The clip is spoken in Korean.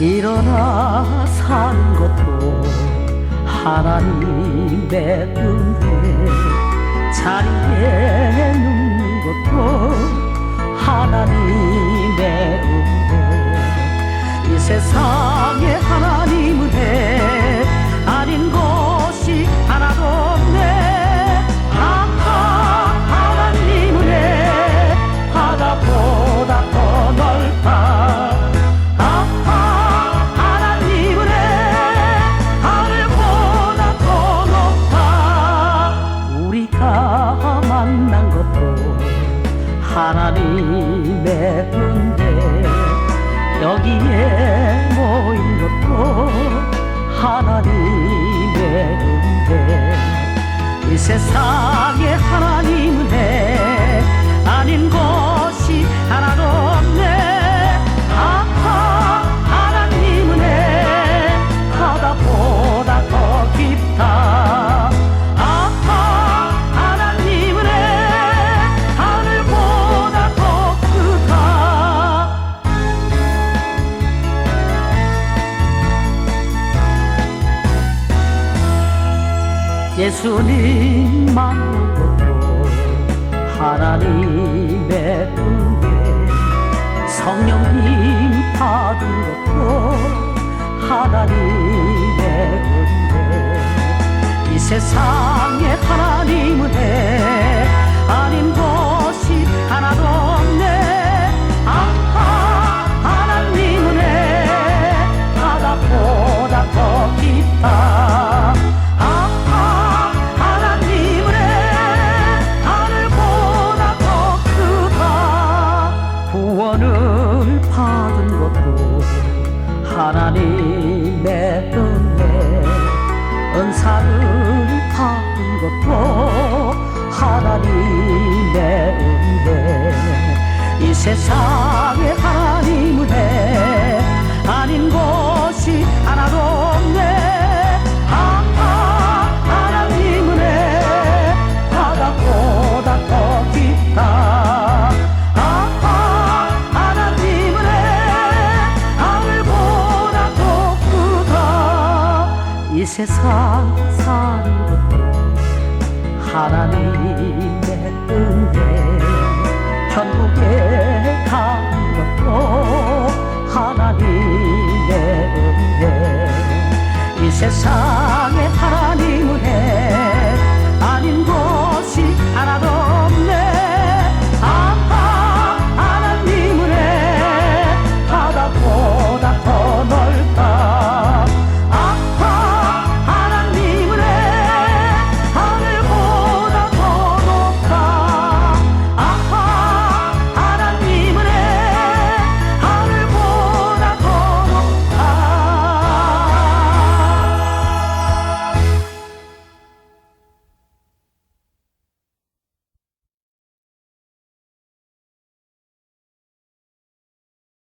일어나 사는 것도 하나님의 은혜 자리에 눕는 것도 하나님의 은혜 이 세상 하나님의 은혜 여기에 모인 것도 하나님의 은혜. 이 세상 예수님 만난 것도 하나님의 은혜 성령님 받은 것도 하나님의 은혜. 이 세상에 하나님 은혜 하나님의 은혜 은사를 받은 하나님의 은혜. 이 세상 세상 것도 하나님의 은혜 천국에 가는 것도 하나님의 은혜. 이 세상